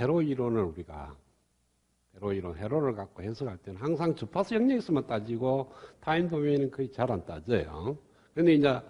회로 이론을 우리가 회로 이론, 회로를 갖고 해석할 때는 항상 주파수 영역에서만 따지고 타임 도메인은 거의 잘 안 따져요. 근데 이제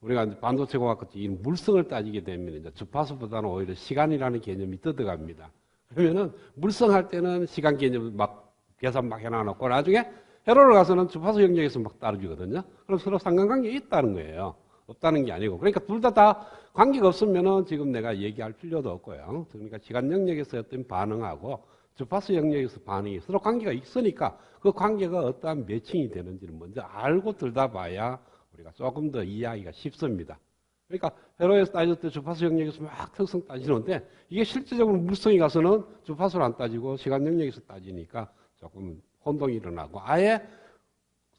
우리가 이제 반도체공학 같이 이 물성을 따지게 되면 이제 주파수보다는 오히려 시간이라는 개념이 뜯어갑니다. 그러면은 물성할 때는 시간 개념 막 계산 막 해놔놓고 나중에 회로를 가서는 주파수 영역에서 막 따르거든요. 그럼 서로 상관관계가 있다는 거예요. 없다는 게 아니고. 그러니까 둘 다 다 관계가 없으면은 지금 내가 얘기할 필요도 없고요. 그러니까 시간 영역에서 어떤 반응하고 주파수 영역에서 반응이 서로 관계가 있으니까 그 관계가 어떠한 매칭이 되는지를 먼저 알고 들다 봐야 우리가 조금 더 이해하기가 쉽습니다. 그러니까 회로에서 따질 때 주파수 영역에서 막 특성 따지는데 이게 실제적으로 물성이 가서는 주파수를 안 따지고 시간 영역에서 따지니까 조금 혼동이 일어나고 아예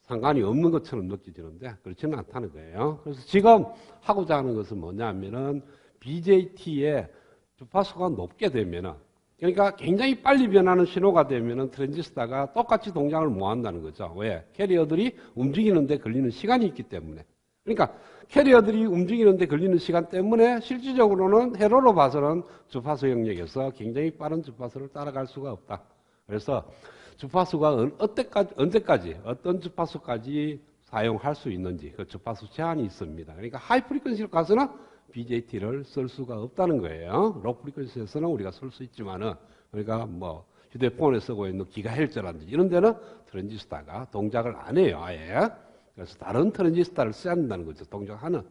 상관이 없는 것처럼 느껴지는데 그렇지는 않다는 거예요. 그래서 지금 하고자 하는 것은 뭐냐면은 BJT의 주파수가 높게 되면은 그러니까 굉장히 빨리 변하는 신호가 되면은 트랜지스타가 똑같이 동작을 못 한다는 거죠. 왜? 캐리어들이 움직이는데 걸리는 시간이 있기 때문에. 그러니까 캐리어들이 움직이는데 걸리는 시간 때문에 실질적으로는 회로로 봐서는 주파수 영역에서 굉장히 빠른 주파수를 따라갈 수가 없다. 그래서 주파수가 어때까지, 언제까지, 어떤 주파수까지 사용할 수 있는지 그 주파수 제한이 있습니다. 그러니까 하이 프리퀀시로 가서는 BJT를 쓸 수가 없다는 거예요. 로 프리퀀시에서는 우리가 쓸 수 있지만은 그러니까 뭐 휴대폰에 쓰고 있는 기가헬즈라든지 이런 데는 트랜지스타가 동작을 안 해요, 아예. 그래서 다른 트랜지스타를 써야 한다는 거죠, 동작하는.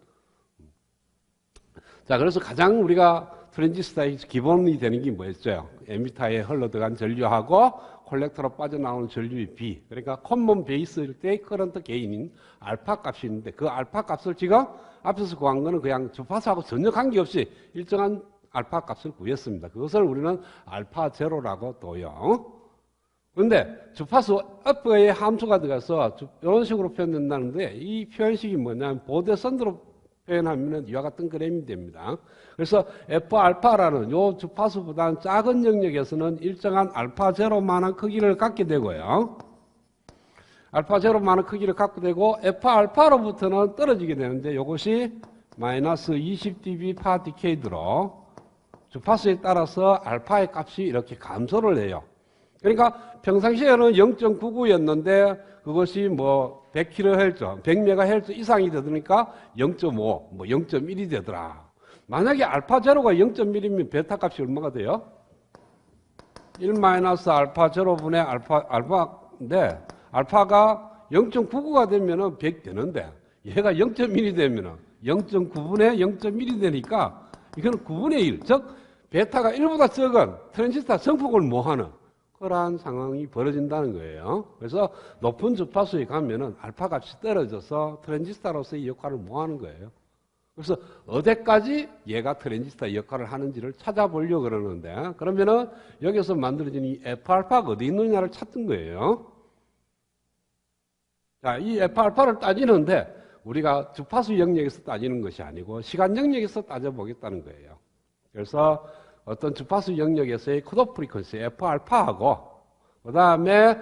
자, 그래서 가장 우리가 트랜지스타의 기본이 되는 게 뭐였죠? 에미터에 흘러들어간 전류하고 콜렉터로 빠져나오는 전류의 B. 그러니까 콤먼 베이스일 때의 커런트 게인인 알파 값이 있는데 그 알파 값을 지금 앞에서 구한 거는 그냥 주파수하고 전혀 관계없이 일정한 알파 값을 구했습니다. 그것을 우리는 알파 제로라고 둬요. 그런데 주파수 F의 함수가 들어가서 이런 식으로 표현된다는데 이 표현식이 뭐냐면 보대선으로 표현하면 이와 같은 그램이 됩니다. 그래서 F 알파라는 요 주파수보다는 작은 영역에서는 일정한 알파 제로만한 크기를 갖게 되고요. 알파 제로만한 크기를 갖게 되고 F 알파로부터는 떨어지게 되는데 이것이 마이너스 20dB 파 디케이드로 주파수에 따라서 알파의 값이 이렇게 감소를 해요. 그러니까 평상시에는 0.99였는데 그것이 뭐 100kHz, 100MHz 이상이 되니까 0.5, 뭐 0.1이 되더라. 만약에 알파 제로가 0.1이면 베타 값이 얼마가 돼요? 1 마이너스 알파 제로분의 알파, 알파인데, 알파가 0.99가 되면은 100 되는데, 얘가 0.1이 되면은 0.9분의 0.1이 되니까, 이거는 9분의 1. 즉, 베타가 1보다 적은 트랜지스타 성폭을 모하는 그러한 상황이 벌어진다는 거예요. 그래서 높은 주파수에 가면은 알파 값이 떨어져서 트랜지스타로서의 역할을 못하는 거예요. 그래서 어디까지 얘가 트랜지스타 역할을 하는지를 찾아보려고 그러는데 그러면은 여기서 만들어진 이 F알파가 어디 있느냐를 찾던 거예요. 자, 이 F알파를 따지는데 우리가 주파수 영역에서 따지는 것이 아니고 시간 영역에서 따져보겠다는 거예요. 그래서 어떤 주파수 영역에서의 컷오프 프리퀀시 F알파하고 그 다음에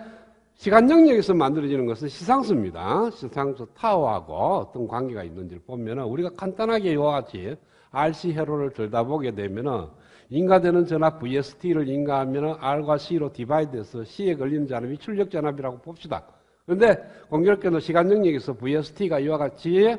시간 영역에서 만들어지는 것은 시상수입니다. 시상수 타워하고 어떤 관계가 있는지를 보면 우리가 간단하게 이와 같이 RC 회로를 들다보게 되면 인가되는 전압 VST를 인가하면 R과 C로 디바이드해서 C에 걸리는 전압이 출력 전압이라고 봅시다. 그런데 공교롭게도 시간 영역에서 VST가 이와 같이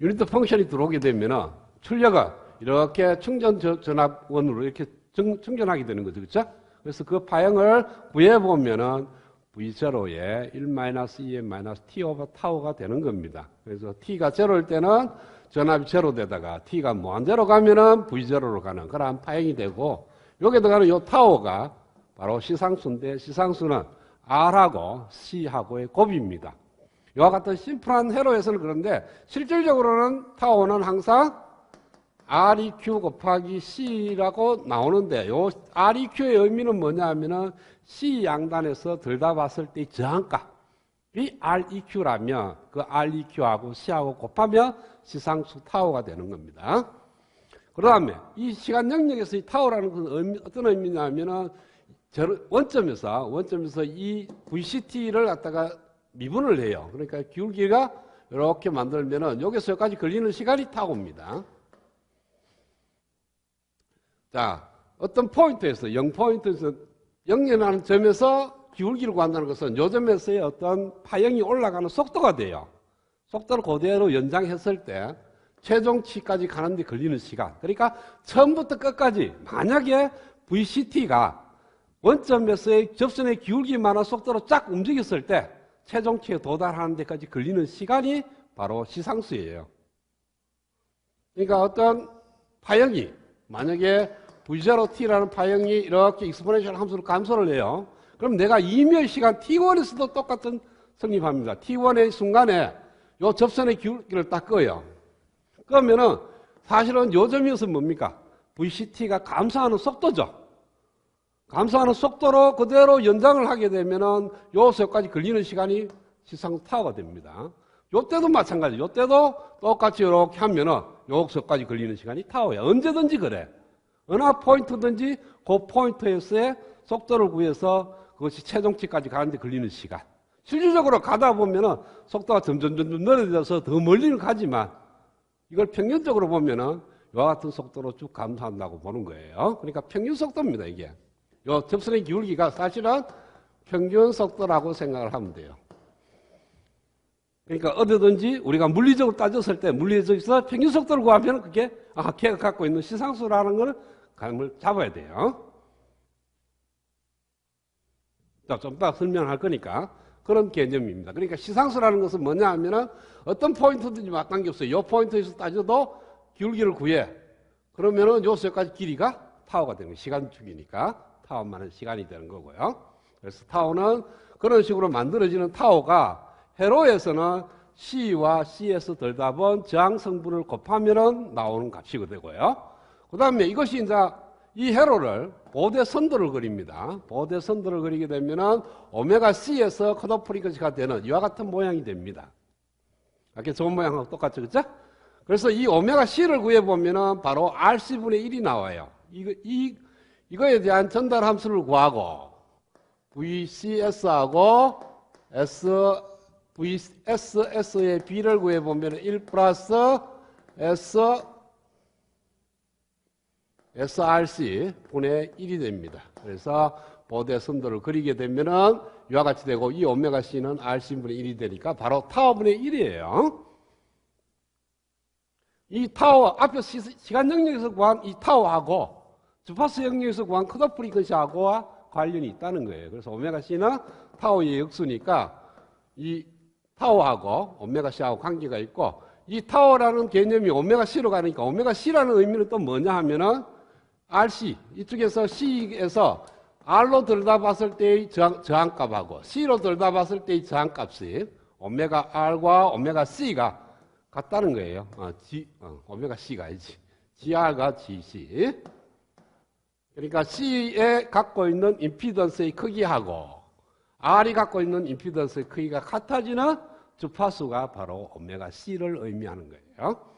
유니트 펑션이 들어오게 되면 출력은 이렇게 충전 전압원으로 이렇게 충전하게 되는 거죠. 그렇죠? 그래서 그 파형을 구해 보면은 V0에 1-EM-T 오버 타워가 되는 겁니다. 그래서 T가 제로일 때는 전압이 제로 되다가 T가 무한대로 가면은 V0로 가는 그러한 파형이 되고 여기에 들어가는 이 타워가 바로 시상수인데 시상수는 R하고 C하고의 곱입니다. 이와 같은 심플한 회로에서는 그런데 실질적으로는 타워는 항상 REQ 곱하기 C라고 나오는데 요 REQ의 의미는 뭐냐 하면은 C 양단에서 들다 봤을 때의 저항값이 REQ라면 그 REQ하고 C하고 곱하면 시상수 타워가 되는 겁니다. 그 다음에 이 시간 영역에서 이 타워라는 것은 의미, 어떤 의미냐면은 원점에서 원점에서 이 VCT를 갖다가 미분을 해요. 그러니까 기울기가 이렇게 만들면은 여기서 여기까지 걸리는 시간이 타고입니다. 자, 어떤 포인트에서 0포인트에서 0이라는 점에서 기울기를 구한다는 것은 요 점에서의 어떤 파형이 올라가는 속도가 돼요. 속도를 그대로 연장했을 때 최종치까지 가는데 걸리는 시간. 그러니까 처음부터 끝까지 만약에 VCT가 원점에서의 접선의 기울기만한 속도로 쫙 움직였을 때 최종치에 도달하는 데까지 걸리는 시간이 바로 시상수예요. 그러니까 어떤 파형이 만약에 V0t라는 파형이 이렇게 익스포넨셜 함수로 감소를 해요. 그럼 내가 이멸 시간 t1에서도 똑같은 성립합니다. t1의 순간에 요 접선의 기울기를 딱 꺼요. 그러면은 사실은 요 점에서 뭡니까? VCT가 감소하는 속도죠. 감소하는 속도로 그대로 연장을 하게 되면은 요소까지 걸리는 시간이 시상 타워가 됩니다. 요때도 마찬가지. 요때도 똑같이 이렇게 하면은 요소까지 걸리는 시간이 타워야. 언제든지 그래. 어느 포인트든지 그 포인트에서의 속도를 구해서 그것이 최종치까지 가는데 걸리는 시간. 실질적으로 가다 보면은 속도가 점점 점점 늘어져서 더 멀리는 가지만 이걸 평균적으로 보면은 이와 같은 속도로 쭉 감소한다고 보는 거예요. 그러니까 평균 속도입니다, 이게. 요 접선의 기울기가 사실은 평균 속도라고 생각을 하면 돼요. 그러니까 어디든지 우리가 물리적으로 따졌을 때 물리적에서 평균 속도를 구하면 그게 아, 걔가 갖고 있는 시상수라는 걸 감을 잡아야 돼요. 자, 좀 이따 설명할 거니까 그런 개념입니다. 그러니까 시상수라는 것은 뭐냐 하면은 어떤 포인트든지 맞관계 없어요. 이 포인트에서 따져도 기울기를 구해. 그러면은 요소까지 길이가 타워가 되는 거예요. 시간 축이니까 타워만은 시간이 되는 거고요. 그래서 타워는 그런 식으로 만들어지는 타워가 회로에서는 C와 C에서 덜답은 저항 성분을 곱하면 나오는 값이 되고요. 그 다음에 이것이 이제 이 회로를 보대 선도를 그립니다. 보대 선도를 그리게 되면은 오메가 C에서 컷오프 프리커시가 되는 이와 같은 모양이 됩니다. 이렇게 좋은 모양하고 똑같죠, 그죠? 그래서 이 오메가 C를 구해 보면은 바로 RC분의 1이 나와요. 이거, 이, 이거에 대한 전달 함수를 구하고 VCS하고 S, VSS의 B를 구해보면 1 플러스 S SRC 분의 1이 됩니다. 그래서 보대 선도를 그리게 되면은 이와 같이 되고 이 오메가 C는 RC 분의 1이 되니까 바로 타워 분의 1이에요. 이 타워 앞에 시, 시간 영역에서 구한 이 타워하고 주파수 영역에서 구한 컷오프 프리퀀시하고와 관련이 있다는 거예요. 그래서 오메가 C는 타워의 역수니까 이 타워하고 오메가 C하고 관계가 있고 이 타워라는 개념이 오메가 C로 가니까 오메가 C라는 의미는 또 뭐냐 하면은 RC 이쪽에서 C에서 R로 들여다봤을 때의 저항, 저항값하고 C로 들여다봤을 때의 저항값이 오메가 R과 오메가 C가 같다는 거예요. 어, G, 어, 오메가 C가 아니지. GR과 GC. 그러니까 C에 갖고 있는 임피던스의 크기하고 R이 갖고 있는 임피던스의 크기가 같아지는 주파수가 바로 오메가 C를 의미하는 거예요.